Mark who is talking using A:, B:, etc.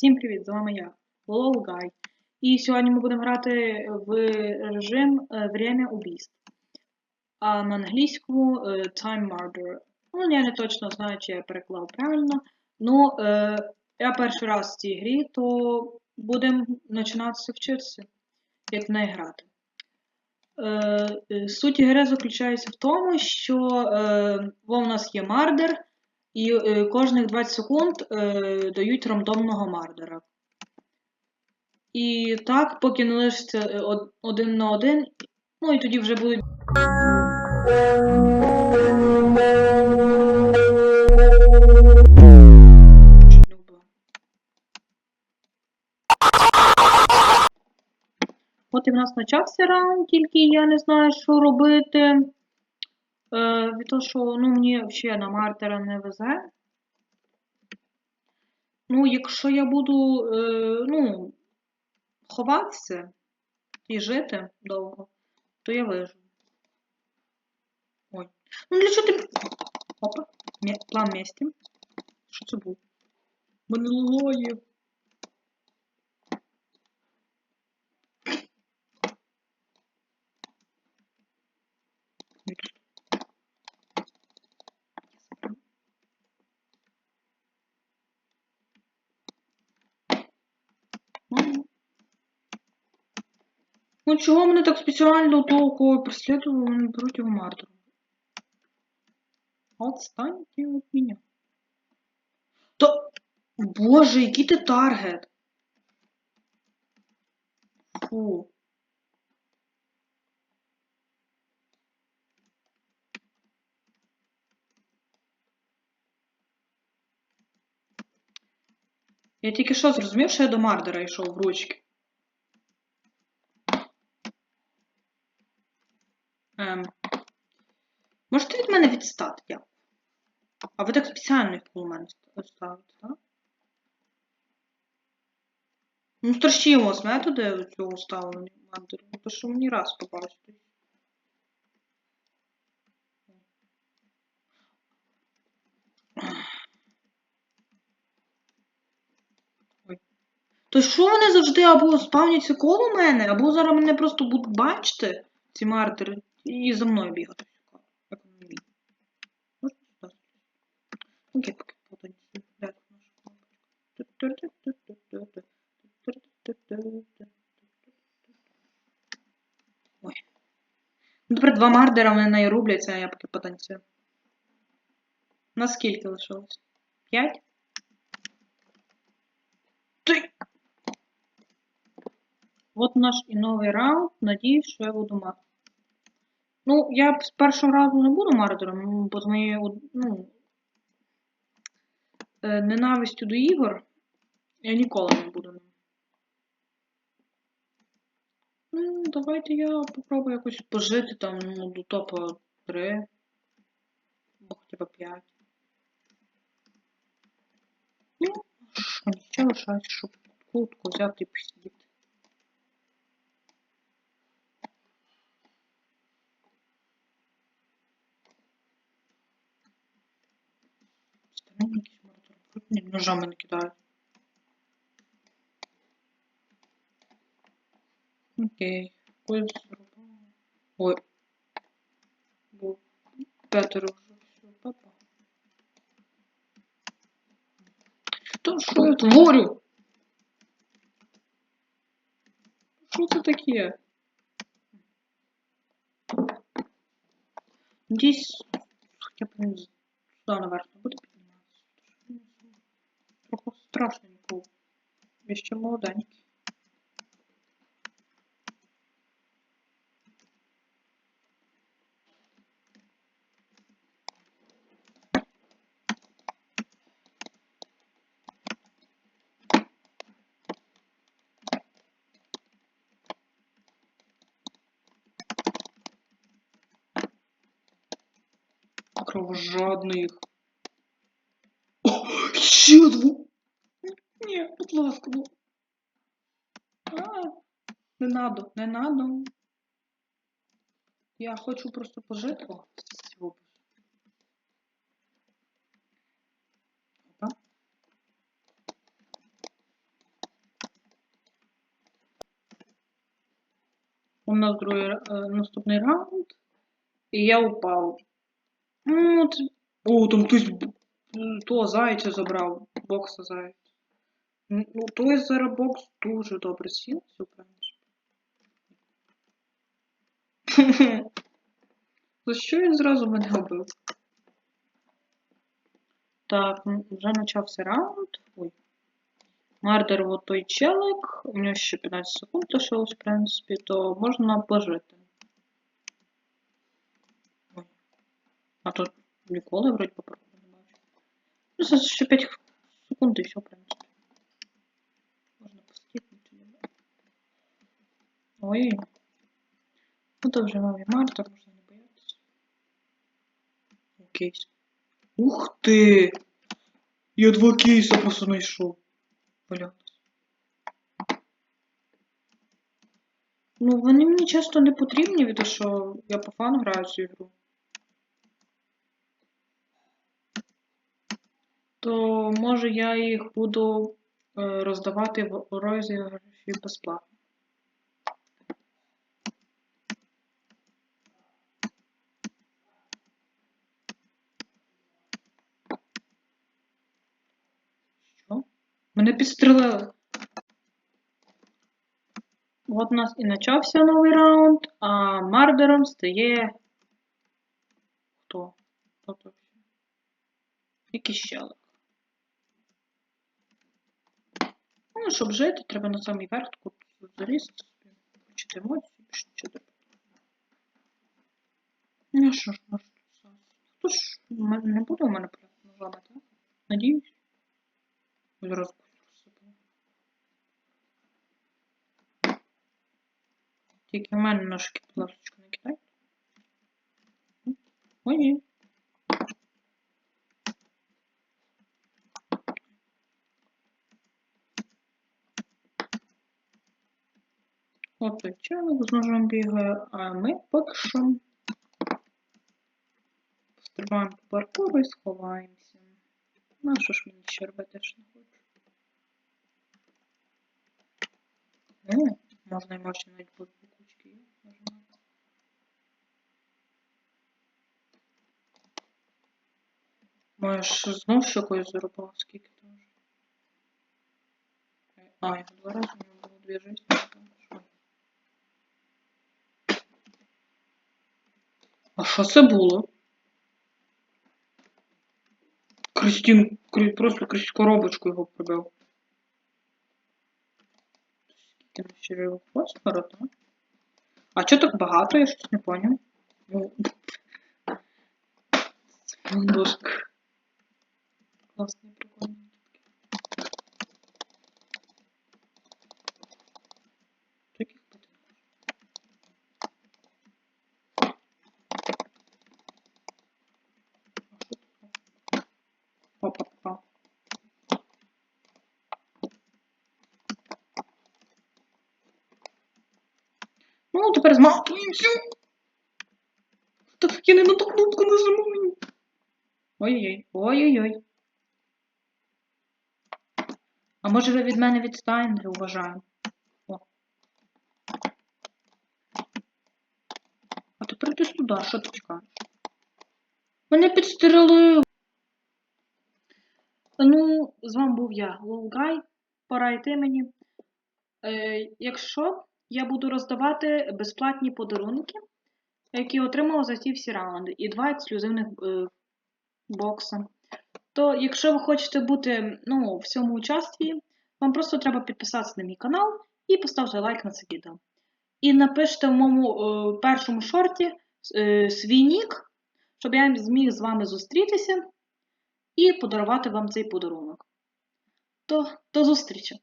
A: Всім привіт! З вами я, LolGuy. І сьогодні ми будемо грати в режим е, Время убійств. А на англійському е, Time Murder. Ну, я не точно знаю, чи я переклав правильно. Ну, е, я перший раз в цій грі, то будемо починатися вчитися, як в неї грати. Суть гри заключається в тому, що в нас є мардер, і е, кожних 20 секунд е, дають рандомного мардера. І так, поки не лишиться е, один на один, ну і тоді вже будуть. От і в нас почався раунд, тільки я не знаю, що робити. Е, від того, що ну, мені взагалі на мартера не везе. Ну, якщо я буду е, ну, ховатися і жити довго, то я виживу. Ой. Ну для чого ти. Опа, план місті. Що це був? Мене лагає. Ну чого мене так спеціально кого преслідували, вони беруть? Отстаньте від мене. То... Боже, який ти таргет? Фу. Я тільки що зрозумів, що я до Мардера йшов в ручки. Ем. Можете від мене відстати? Я. А ви так спеціально їх коло мене ст- ставите, так? Ну, страшімо з методи цього ставлення Мардера. Ну, то що мені раз попався. То що вони завжди або спавняться коло мене, або зараз мене просто будуть бачити, ці мартери, і за мною бігати. Як вони сюди? Окей, поки? Ой. Ну, тепер два мардера вони нею рубляться, а я поки потанцюю. Наскільки лишилось? П'ять? Ти! От наш і новий раунд. Надіюсь, що я буду мати. Ну, я з першого разу не буду мардером, ну, бо з моєю ну, е, ненавистю до ігор я ніколи не буду. Ну, давайте я попробую якось пожити там ну, до топа 3. Або хоча б 5. Ну, що, нічого лишається, щоб кутку взяти і посидіти. Ножами не. Окей. Зробимо. Ой. Бо п'ятеро вже все, папа. Та що я творю? Що це таке? Надіюсь, хоча б з- сюди наверх не буде підніматися. Тому що він Трохи страшненько. Я ще молоденький. Кровожадних. О, А, не надо, не надо. Я хочу просто пожити. У нас другий э, наступний раунд. І я упав. Ну о, там хтось того зайця забрав. Бокса зайця. Ну, той зараз бокс дуже добре сів, все правильно. За що він зразу мене вбив? Так, вже почався раунд. Ой. Мардер от той челик, у нього ще 15 секунд лишилось, в принципі, то можна пожити. Ой. А тут ніколи вроді попробую не бачу. Ну, ще 5 секунд і все, в принципі. Можна постійнути. Ой. Ну то вже новий мардер, можна не боятися. Кейс. Ух ти! Я два кейса просто знайшов. Бля. Ну, вони мені часто не потрібні, від того, що я по фану граю цю ігру. То може я їх буду е, роздавати в розіграші безплатно. Що? Мене підстрелили. От у нас і почався новий раунд, а мардером стає. Хто? Хто то ще? Якийсь щелик. Ну, щоб жити, треба на самий верх тут залізти. Почити емоції, більше нічого не Ну що ж, може тут зараз. Хто ж не буде у мене ножами, так? Надіюсь. Зараз Тільки в мене ножки, будь ласка, не кидай. Ой, ні. От той челик з ножом бігає, а ми поки що пострибаємо по паркуру і сховаємося. Ну, що ж мені ще робити, я не хочу. Ну, можна і можна навіть по по кучки є, нажимати. Маєш знов ще когось зарубав, скільки там. А, я два рази у нього було дві жизни. А що це було? Кристін, крі- просто крізь коробочку його прибив. Скільки ми ще живих фосфора, так? А чого так багато? Я щось не поняв. Ну, це мандушка. Класний, прикольний. Таких бути не може. А що таке? Опа-па. Ну, тепер змахуємося. Так я не на ту кнопку нажимаю. Ой-ой-ой. Ой-ой-ой. А може ви від мене відстанете, уважаю? О. А тепер ти сюди, що ти чекаєш? Мене підстрелив. Ну, з вами був я, Лолгай. Пора йти мені. Е, якщо я буду роздавати безплатні подарунки, які отримала за ці всі раунди, і два ексклюзивних е, бокса. То, якщо ви хочете бути ну, в цьому участі, вам просто треба підписатися на мій канал і поставити лайк на це відео. І напишіть в моєму е, першому шорті е, свій нік, щоб я зміг з вами зустрітися і подарувати вам цей подарунок. То до зустрічі!